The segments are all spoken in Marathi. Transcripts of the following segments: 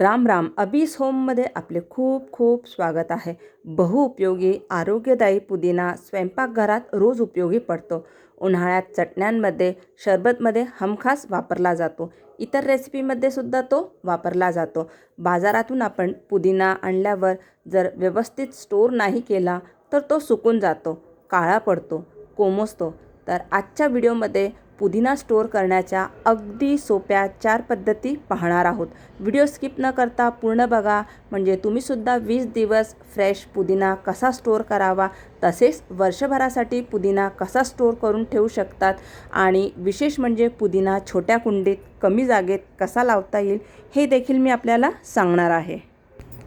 राम राम. अबीस होममध्ये आपले खूप खूप स्वागत आहे. बहुउपयोगी आरोग्यदायी पुदिना स्वयंपाकघरात रोज उपयोगी पडतो. उन्हाळ्यात चटण्यांमध्ये शरबतमध्ये हमखास वापरला जातो. इतर रेसिपीमध्ये सुद्धा तो वापरला जातो. बाजारातून आपण पुदिना आणल्यावर जर व्यवस्थित स्टोर नाही केला तर तो सुकून जातो काळा पडतो कोमसतो. तर आजच्या व्हिडिओमध्ये पुदिना स्टोअर करण्याच्या अगदी सोप्या चार पद्धती पाहणार आहोत. व्हिडिओ स्किप न करता पूर्ण बघा. म्हणजे तुम्हीसुद्धा वीस दिवस फ्रेश पुदिना कसा स्टोअर करावा तसेच वर्षभरासाठी पुदिना कसा स्टोअर करून ठेवू शकतात आणि विशेष म्हणजे पुदिना छोट्या कुंडीत कमी जागेत कसा लावता येईल हे देखील मी आपल्याला सांगणार आहे.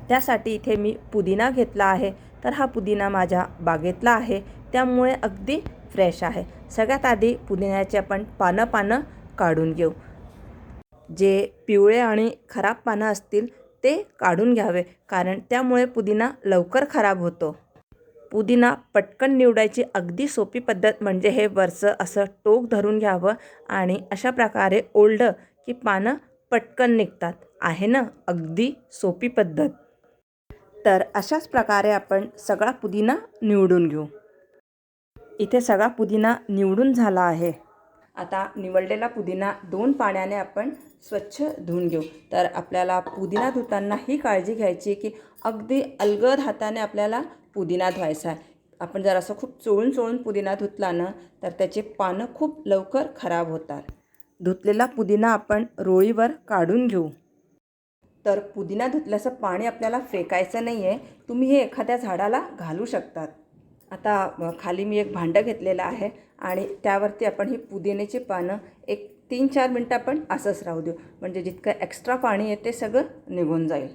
त्यासाठी इथे मी पुदिना घेतला आहे. तर हा पुदिना माझ्या बागेतला आहे. त्यामुळे अगदी फ्रेश आहे. सगळ्यात आधी पुदिन्याचे आपण पानं पानं काढून घेऊ. जे पिवळे आणि खराब पानं असतील ते काढून घ्यावे कारण त्यामुळे पुदिना लवकर खराब होतो. पुदिना पटकन निवडायची अगदी सोपी पद्धत म्हणजे हे वरचं असं टोक धरून घ्यावं आणि अशा प्रकारे ओल्ड की पानं पटकन निघतात. आहे ना? अगदी सोपी पद्धत. तर अशाच प्रकारे आपण सगळा पुदिना निवडून घेऊ. इथे सगळा पुदिना निवडून झाला आहे. आता निवडलेला पुदिना दोन पाण्याने आपण स्वच्छ धुवून घेऊ. तर आपल्याला पुदिना धुताना ही काळजी घ्यायची की अगदी अलगद हाताने आपल्याला पुदिना धुवायचा आहे. आपण जर असं खूप चोळून चोळून पुदिना धुतला ना तर त्याचे पानं खूप लवकर खराब होतात. धुतलेला पुदिना आपण रोळीवर काढून घेऊ. तर पुदिना धुतल्याचं पाणी आपल्याला फेकायचं नाही आहे तुम्ही हे एखाद्या झाडाला घालू शकतात. आता खाली मी एक भांडं घेतलेलं आहे आणि त्यावरती आपण ही पुदिन्याची पानं एक तीन चार मिनटं आपण असंच राहू देऊ. म्हणजे जितकं एक्स्ट्रा पाणी आहे ते सगळं निघून जाईल.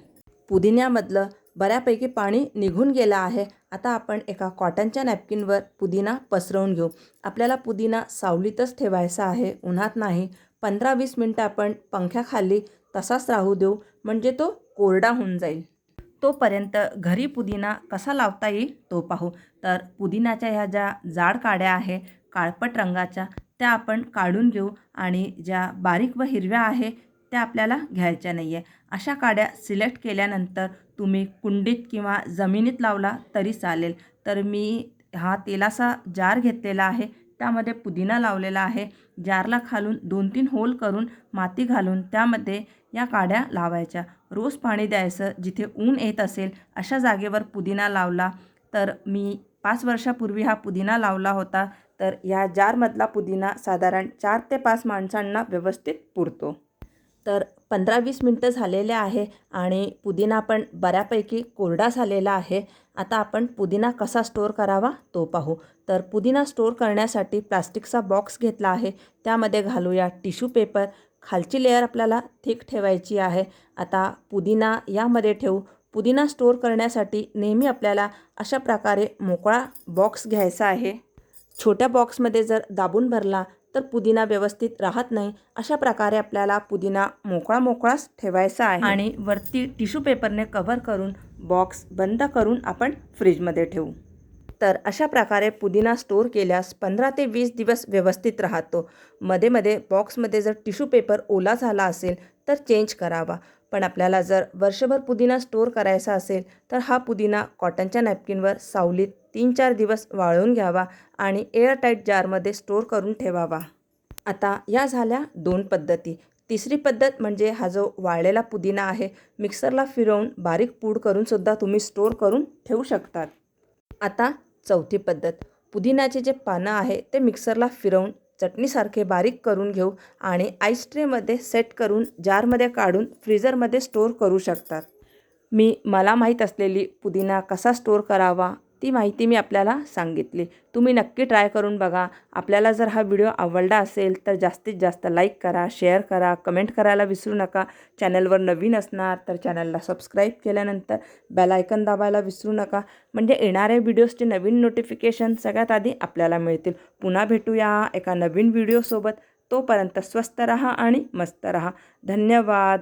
पुदिन्यामधलं बऱ्यापैकी पाणी निघून गेलं आहे. आता आपण एका कॉटनच्या नॅपकिनवर पुदिना पसरवून घेऊ. आपल्याला पुदिना सावलीतच ठेवायचा आहे उन्हात नाही. पंधरा वीस मिनटं आपण पंख्याखाली तसाच राहू देऊ. म्हणजे तो कोरडा होऊन जाईल. तोपर्यंत घरी पुदिना कसा लावता येईल तो पाहू. तर पुदिनाच्या ह्या ज्या जाड काड्या आहे काळपट रंगाच्या त्या आपण काढून घेऊ आणि ज्या बारीक व हिरव्या आहे त्या आपल्याला घ्यायच्या नाही आहे अशा काड्या सिलेक्ट केल्यानंतर तुम्ही कुंडीत किंवा जमिनीत लावला तरी चालेल. तर मी हा तेलाचा जार घेतलेला आहे त्यामध्ये पुदिना लावलेला आहे. जारला खालून दोन तीन होल करून माती घालून त्यामध्ये या काड्या लावायच्या. रोज पाणी द्यायचं जिथे ऊन येत असेल अशा जागेवर पुदिना लावला तर मी पाच वर्षापूर्वी हा पुदिना लावला होता तर या जारमधला पुदिना साधारण चार ते पाच माणसांना व्यवस्थित पुरतो. तर पंधरा वीस मिनटं झालेले आहे आणि पुदिना पण बऱ्यापैकी कोरडा झालेला आहे. आता आपण पुदिना कसा स्टोअर करावा तो पाहू. तर पुदिना स्टोअर करण्यासाठी प्लास्टिकचा बॉक्स घेतला आहे. त्यामध्ये घालूया टिश्यू पेपर खालची लेअर आपल्याला थिक ठेवायची आहे. आता पुदिना यामध्ये ठेवू. पुदिना स्टोअर करण्यासाठी नेहमी आपल्याला अशा प्रकारे मोकळा बॉक्स घ्यायचा आहे. छोट्या बॉक्समध्ये जर दाबून भरला तर पुदिना व्यवस्थित राहत नाही. अशा प्रकारे आपल्याला पुदिना मोकळा मोकळाच ठेवायचा आहे. आणि वरती टिश्यू पेपरने कव्हर करून बॉक्स बंद करून आपण फ्रीजमध्ये ठेवू. तर अशा प्रकारे पुदिना स्टोअर केल्यास पंधरा ते वीस दिवस व्यवस्थित राहतो. मध्ये मध्ये बॉक्समध्ये जर टिश्यू पेपर ओला झाला असेल तर चेंज करावा. पण आपल्याला जर वर्षभर पुदिना स्टोअर करायचा असेल तर हा पुदिना कॉटनच्या नॅपकिनवर सावलीत तीन चार दिवस वाळवून घ्यावा आणि एअरटाईट जारमध्ये स्टोअर करून ठेवावा. आता या झाल्या दोन पद्धती. तिसरी पद्धत म्हणजे हा जो वाळलेला पुदिना आहे मिक्सरला फिरवून बारीक पूड करूनसुद्धा तुम्ही स्टोअर करून ठेवू शकतात. आता चौथी पद्धत. पुदिन्याचे जे पानं आहे ते मिक्सरला फिरवून चटणीसारखे बारीक करून घेऊ आणि आईस ट्रेमध्ये सेट करून जारमध्ये काढून फ्रीजरमध्ये स्टोअर करू शकतात. मी मला माहीत असलेली पुदिना कसा स्टोअर करावा ती माहिती मी आपल्याला सांगितली. तुम्ही नक्की ट्राय करून बघा. आपल्याला जर हा व्हिडिओ आवडला असेल तर जास्तीत जास्त लाईक करा शेअर करा कमेंट करायला विसरू नका. चॅनलवर नवीन असणार तर चॅनलला सबस्क्राईब केल्यानंतर बेलायकन दाबायला विसरू नका. म्हणजे येणाऱ्या व्हिडिओजचे नवीन नोटिफिकेशन सगळ्यात आधी आपल्याला मिळतील. पुन्हा भेटूया एका नवीन व्हिडिओसोबत. तोपर्यंत स्वस्त रहा आणि मस्त रहा. धन्यवाद.